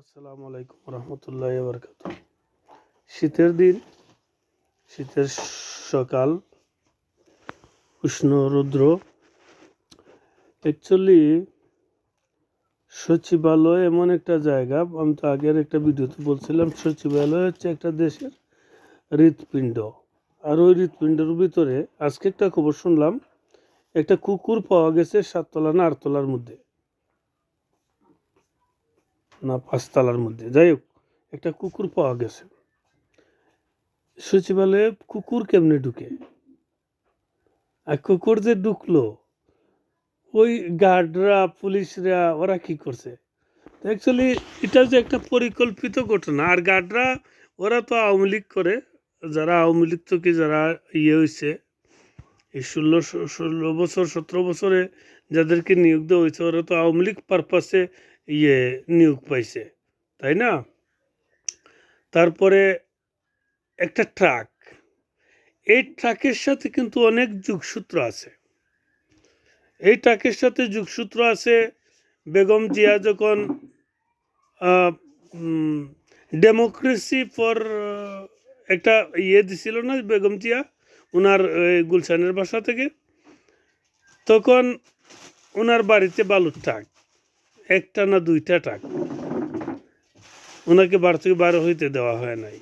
আসসালামু আলাইকুম রহমতুল্লাহ বরকাত শীতের দিন, শীতের সকাল, উষ্ণ রুদ্র। অ্যাকচুয়ালি সচিবালয় এমন একটা জায়গা, আমি তো আগের একটা ভিডিওতে বলছিলাম, সচিবালয় হচ্ছে একটা দেশের হৃৎপিণ্ড। আর ওই হৃৎপিণ্ডের ভিতরে আজকে একটা খবর শুনলাম, একটা কুকুর পাওয়া গেছে সাততলা না আটতলার মধ্যে। না, পাঁচতলার মধ্যে। যাই হোক, একটা কুকুর পাওয়া গেছে। সচিবালয়ে কুকুর কেমনে ঢুকে? আর কুকুর যে ঢুকলো, ওই গার্ডরা, পুলিশরা, ওরা কি করছে? অ্যাকচুয়ালি এটা যে একটা পরিকল্পিত ঘটনা। আর গার্ডরা, ওরা তো আওয়ামী লীগ করে। যারা আওয়ামী লীগ থেকে যারা ইয়ে হয়েছে, এই ষোলো ষোলো বছর, সতেরো বছরে যাদেরকে নিয়োগ দেওয়া হয়েছে, ওরা তো আওয়ামী লীগ পারপাসে ইয়ে নিয়োগ পাইছে, তাই না? তারপরে একটা ট্রাক, এই ট্রাকের সাথে কিন্তু অনেক যুগসূত্র আছে। এই ট্রাকের সাথে যুগসূত্র আছে, বেগম জিয়া যখন ডেমোক্রেসি ফর একটা ইয়ে দিছিল না বেগম জিয়া ওনার গুলশানের বাসা থেকে, তখন ওনার বাড়িতে বালুর ট্রাক। একটা না দুইটা টাক ওনাকে বার থেকে বার হইতে দেওয়া হয় নাই।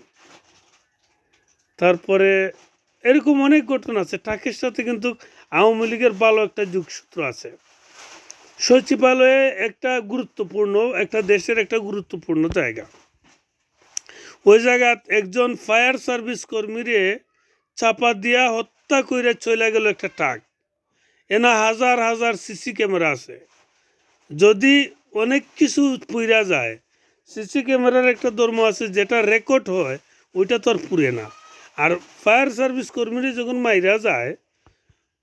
তারপরে এরকম অনেক ঘটনা আছে। টাকের সাথে কিন্তু আওয়ামী লীগের ভালো একটা যুগসূত্র আছে। সচিবালয়ে একটা গুরুত্বপূর্ণ, একটা দেশের একটা গুরুত্বপূর্ণ জায়গা। ওই জায়গাত একজন ফায়ার সার্ভিস কর্মীরে চাপা দিয়া হত্যা করে চলে গেল একটা টাক এনা হাজার হাজার সিসি ক্যামেরা আছে। যদি অনেক কিছু পুইরা যায়, সিসি ক্যামেরার একটা ধর্ম আছে, যেটা রেকর্ড হয়, ওইটা তো আর পুরে না। আর ফায়ার সার্ভিস কর্মীরা যখন মাইরা যায়,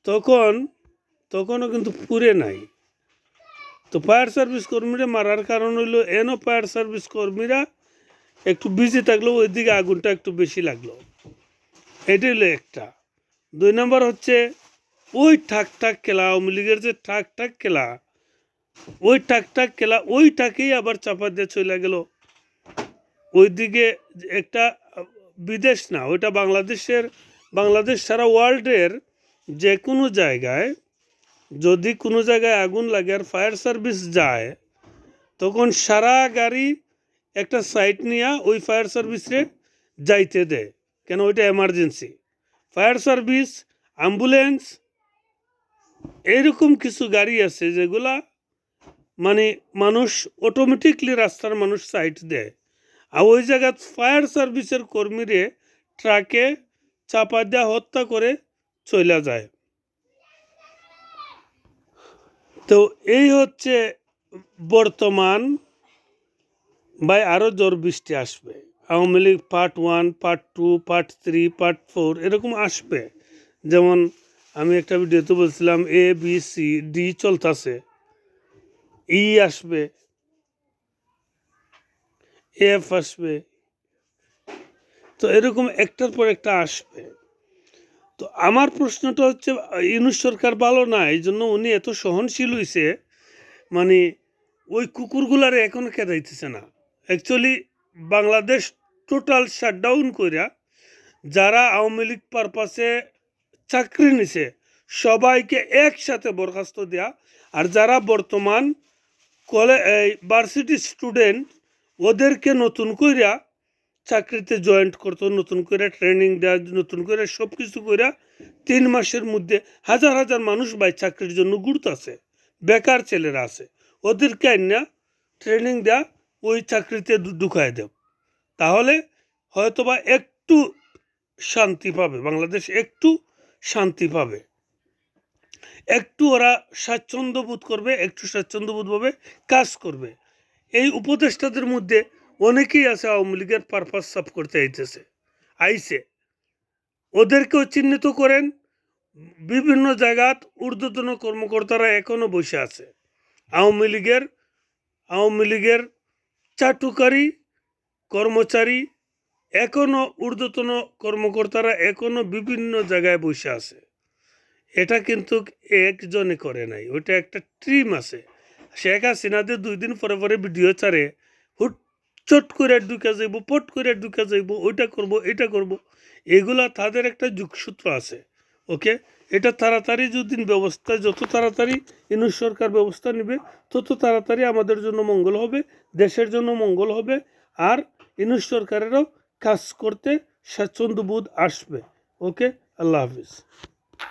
তখন, তখনও কিন্তু পুরে নাই। তো ফায়ার সার্ভিস কর্মীরা মারার কারণ হইল, এনও ফায়ার সার্ভিস কর্মীরা একটু বিজি থাকলেও ওইদিকে আগুনটা একটু বেশি লাগল। এটাই হলো একটা। দুই নম্বর হচ্ছে, ওই ঠাক ঠাক খেলা, আওয়ামী লীগের যে ঠাক ঠাক খেলা ওই টাক টাক খেলা ওই টাকেই আবার চাপা দিয়ে চলে গেল। ওইদিকে একটা বিদেশ না, ওইটা বাংলাদেশের, বাংলাদেশ সারা ওয়ার্ল্ডের যে কোনো জায়গায়, যদি কোনো জায়গায় আগুন লাগে আর ফায়ার সার্ভিস যায়, তখন সারা গাড়ি একটা সাইট নিয়ে ওই ফায়ার সার্ভিসে যাইতে দেয়। কেন? ওইটা এমার্জেন্সি। ফায়ার সার্ভিস, অ্যাম্বুলেন্স এরকম কিছু গাড়ি আছে যেগুলা মানে মানুষ অটোমেটিকলি রাস্তার মানুষ সাইড দেয়। আর ওই জায়গাত ফায়ার সার্ভিসের কর্মীরে ট্রাকে চাপা দেওয়া হত্যা করে চলে যায়। তো এই হচ্ছে বর্তমান বা আরও জোর বৃষ্টি আসবে। Awami League part one part two part three part four এরকম আসবে। যেমন আমি একটা ভিডিওতে বলছিলাম এ বি সি ডি চলতেছে। ই আসবে এফ আসবে, তো এরকম একটার পর একটা আসবে। তো আমার প্রশ্নটা হচ্ছে ইউনুস সরকার ভালো না এই জন্য উনি এত সহনশীল হইছে মানে ওই কুকুরগুলারে এখন খেদাইতেছে না। অ্যাকচুয়ালি বাংলাদেশ টোটাল শাটডাউন কইরা যারা আওয়ামী লীগ পারপাসে চাকরি নিছে, সবাইকে একসাথে বরখাস্ত দেয়া, আর যারা বর্তমান কলে এই ভার্সিটি স্টুডেন্ট ওদেরকে নতুন কইরা চাকরিতে জয়েন্ট করতো, নতুন করে ট্রেনিং দেওয়া নতুন করে সব কিছু কইরা তিন মাসের মধ্যে হাজার হাজার মানুষ বাই চাকরির জন্য ঘুরতেছে বেকার ছেলেরা আছে ওদেরকে আইনা ট্রেনিং দেয়া ওই চাকরিতে ঢুকায় দেব তাহলে হয়তোবা একটু শান্তি পাবে, বাংলাদেশ একটু শান্তি পাবে। একটু ওরা স্বাচ্ছন্দ্য বোধ করবে, একটু স্বাচ্ছন্দ্য কাজ করবে। এই উপদেষ্টাদের মধ্যে অনেকেই আছে, আওয়ামী লীগের পারপাস সাফ করতে আইতেছে। আইছে। ওদেরকেও চিহ্নিত করেন। বিভিন্ন জায়গাত ঊর্ধ্বতন কর্মকর্তারা এখনও বসে আছে। আওয়ামী লীগের আওয়ামী লীগের চাটুকারী কর্মচারী এখনও ঊর্ধ্বতন কর্মকর্তারা এখনও বিভিন্ন জায়গায় বসে আছে। এটা কিন্তু একজনে করে নাই, ওইটা একটা ট্রিম আছে। শেখ হাসিনাদের দুই দিন পরে পরে ভিডিও ছাড়ে, হুট চট করে ঢুকে যাইব, পট করে ঢুকে যাইব, ওইটা করব, এটা করব, এগুলা তাদের একটা যুগসূত্র আছে, ওকে? এটা তাড়াতাড়ি যদি ব্যবস্থা, যত তাড়াতাড়ি ইনুস সরকার ব্যবস্থা নেবে, তত তাড়াতাড়ি আমাদের জন্য মঙ্গল হবে, দেশের জন্য মঙ্গল হবে, আর ইনুস সরকারেরও কাজ করতে স্বাচ্ছন্দ্যবোধ আসবে, ওকে? আল্লাহ হাফিজ।